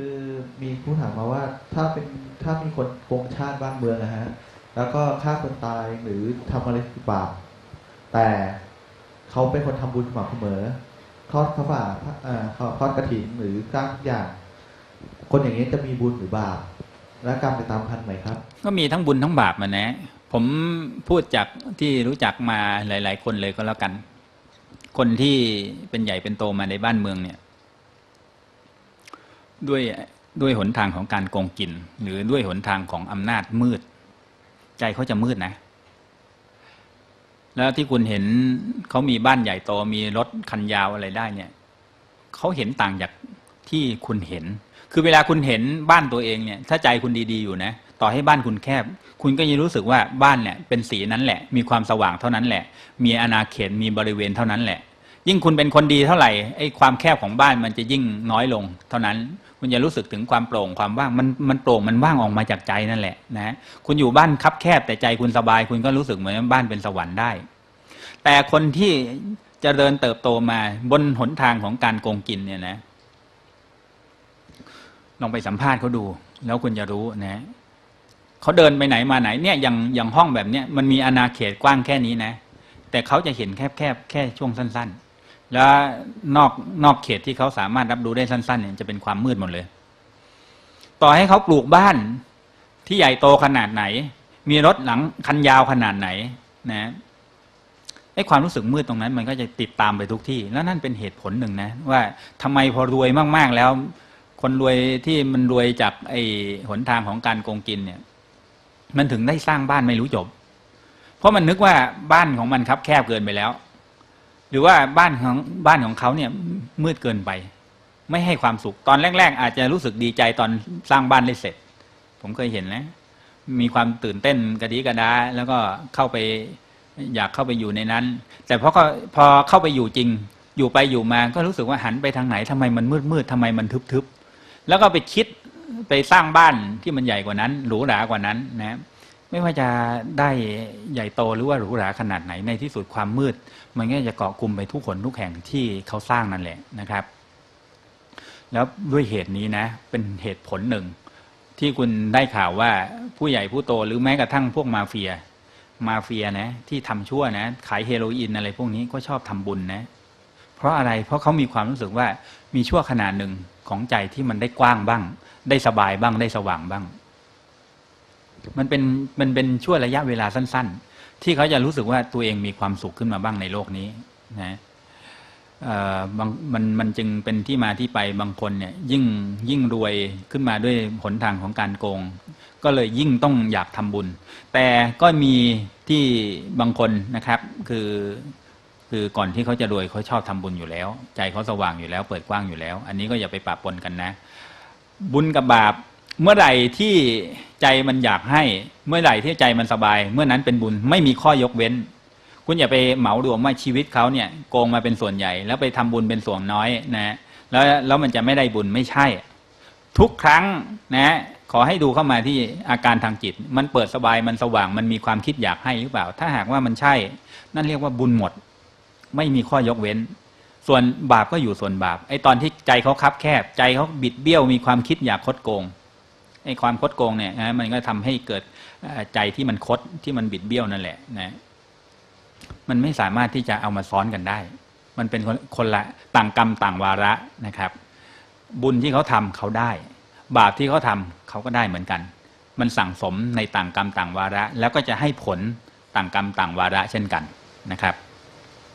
คือมีผู้ถามมาว่าถ้าเป็นถ้ามีคนโกงชาติบ้านเมืองนะฮะ แล้วก็ฆ่าคนตายหรือทำอะไรบาปแต่เขาเป็นคนทำบุญสม่ำเสมอทอดพระป่าเอ่อทอดกระถินหรือสร้างทุกอย่าง คนอย่างนี้จะมีบุญหรือบาป และกรรมจะตามทันไหมครับ ก็มีทั้งบุญทั้งบาปมานะ ผมพูดจากที่รู้จักมาหลาย ๆ คนเลยก็แล้วกัน คนที่เป็นใหญ่เป็นโตมาในบ้านเมืองเนี่ย ด้วยด้วยหนทางของการโกงกิน หรือด้วยหนทางของอำนาจมืด ใจเขาจะมืดนะ แล้วที่คุณเห็นเขามีบ้านใหญ่โตมีรถคันยาวอะไรได้เนี่ยเขาเห็นต่างจากที่คุณเห็น คือเวลาคุณเห็นบ้านตัวเองเนี่ย ถ้าใจคุณดีๆอยู่นะ ต่อให้บ้านคุณแคบ คุณก็ยังรู้สึกว่าบ้านเนี่ยเป็นสีนั้นแหละ มีความสว่างเท่านั้นแหละ มีอาณาเขตมีบริเวณเท่านั้นแหละ ยิ่งคุณเป็นคนดีเท่าไหร่ไอ้ความแคบของบ้านมันจะยิ่งน้อยลง เท่านั้นคุณจะรู้สึกถึงความโปร่งความว่างมันมันโปร่งมันว่างออกมาจากใจนั่นแหละนะคุณอยู่บ้านคับแคบแต่ใจคุณสบาย คุณก็รู้สึกเหมือนบ้านเป็นสวรรค์ได้ แต่คนที่จเจริญเติบโตมาบนหนทางของการโกงกินเนี่ยนะลองไปสัมภาษณ์เขาดู แล้วคุณจะรู้นะเขาเดินไปไหนมาไหนเนี่ยอย่างอย่างห้องแบบเนี้ยมันมีอาณาเขตกว้างแค่นี้นะ แต่เขาจะเห็นแคบแคบแค่ช่วงสั้น ๆ แล้วนอกนอกเขตที่เขาสามารถรับรู้ได้สั้นๆเนี่ยจะเป็นความมืดหมดเลย ต่อให้เขาปลูกบ้านที่ใหญ่โตขนาดไหน มีรถหลังคันยาวขนาดไหนนะไอ้ความรู้สึกมืดตรงนั้น มันก็จะติดตามไปทุกที่ แล้วนั่นเป็นเหตุผลหนึ่งนะ ว่าทำไมพอรวยมากๆแล้ว คนรวยที่มันรวยจากไอ้หนทางของการโกงกินเนี่ย มันถึงได้สร้างบ้านไม่รู้จบ เพราะมันนึกว่าบ้านของมันครับแคบเกินไปแล้ว หรือว่าบ้านของบ้านของเขาเนี่ยมืดเกินไป ไม่ให้ความสุขตอนแรก ๆ อาจจะรู้สึกดีใจตอนสร้างบ้านได้เสร็จ ผมเคยเห็นนะ มีความตื่นเต้นกระดีกระดา แล้วก็เข้าไปอยากเข้าไปอยู่ในนั้น แต่พอก็พอเข้าไปอยู่จริง อยู่ไปอยู่มาก็รู้สึกว่าหันไปทางไหนทำไมมันมืดมืดทำไมมันทึบทึบแล้วก็ไปคิดไปสร้างบ้านที่มันใหญ่กว่านั้นหรูหรากว่านั้นนะ ไม่ว่าจะได้ใหญ่โตหรือว่าหรูหราขนาดไหนในที่สุดความมืด มันก็จะเกาะกลุ่มไปทุกคนทุกแห่งที่เขาสร้างนั่นแหละนะครับ แล้วด้วยเหตุนี้นะ เป็นเหตุผลหนึ่ง ที่คุณได้ข่าวว่าผู้ใหญ่ผู้โตหรือแม้กระทั่งพวกมาเฟีย มาเฟียนะ ที่ทำชั่วนะ ขายเฮโรอีนอะไรพวกนี้ก็ชอบทำบุญนะ เพราะอะไรเพราะเขามีความรู้สึกว่ามีชั่วขนาดหนึ่งของใจที่มันได้กว้างบ้าง ได้สบายบ้างได้สว่างบ้าง มันเป็นมันเป็นช่วงระยะเวลาสั้น ๆ ที่เขาจะรู้สึกว่าตัวเองมีความสุขขึ้นมาบ้างในโลกนี้นะบางมันมันจึงเป็นที่มาที่ไปบางคนเนี่ยยิ่งยิ่งรวยขึ้นมาด้วยหนทางของการโกง ก็เลยยิ่งต้องอยากทำบุญ แต่ก็มีที่บางคนนะครับคือคือก่อนที่เขาจะรวยเขาชอบทำบุญอยู่แล้ว ใจเขาสว่างอยู่แล้ว เปิดกว้างอยู่แล้ว อันนี้ก็อย่าไปปะปนกันนะ บุญกับบาป เมื่อไหร่ที่ใจมันอยากให้ เมื่อไหร่ที่ใจมันสบาย เมื่อนั้นเป็นบุญไม่มีข้อยกเว้น คุณอย่าไปเหมารวมว่าชีวิตเขาเนี่ยโกงมาเป็นส่วนใหญ่ แล้วไปทำบุญเป็นส่วนน้อยนะแล้วแล้วมันจะไม่ได้บุญไม่ใช่ ทุกครั้งนะขอให้ดูเข้ามาที่อาการทางจิต มันเปิดสบายมันสว่างมันมีความคิดอยากให้หรือเปล่า ถ้าหากว่ามันใช่ นั่นเรียกว่าบุญหมด ไม่มีข้อยกเว้น ส่วนบาปก็อยู่ส่วนบาปไอ้ตอนที่ใจเขาคับแคบ ใจเขาบิดเบี้ยวมีความคิดอยากคดโกง ไอ้ความคดโกงเนี่ยนะมันก็ทำให้เกิดใจที่มันคดที่มันบิดเบี้ยวนั่นแหละนะมันไม่สามารถที่จะเอามาซ้อนกันได้ มันเป็นคนละต่างกรรมต่างวาระนะครับ บุญที่เขาทำเขาได้ บาปที่เขาทำเขาก็ได้เหมือนกัน มันสั่งสมในต่างกรรมต่างวาระ แล้วก็จะให้ผลต่างกรรมต่างวาระเช่นกันนะครับ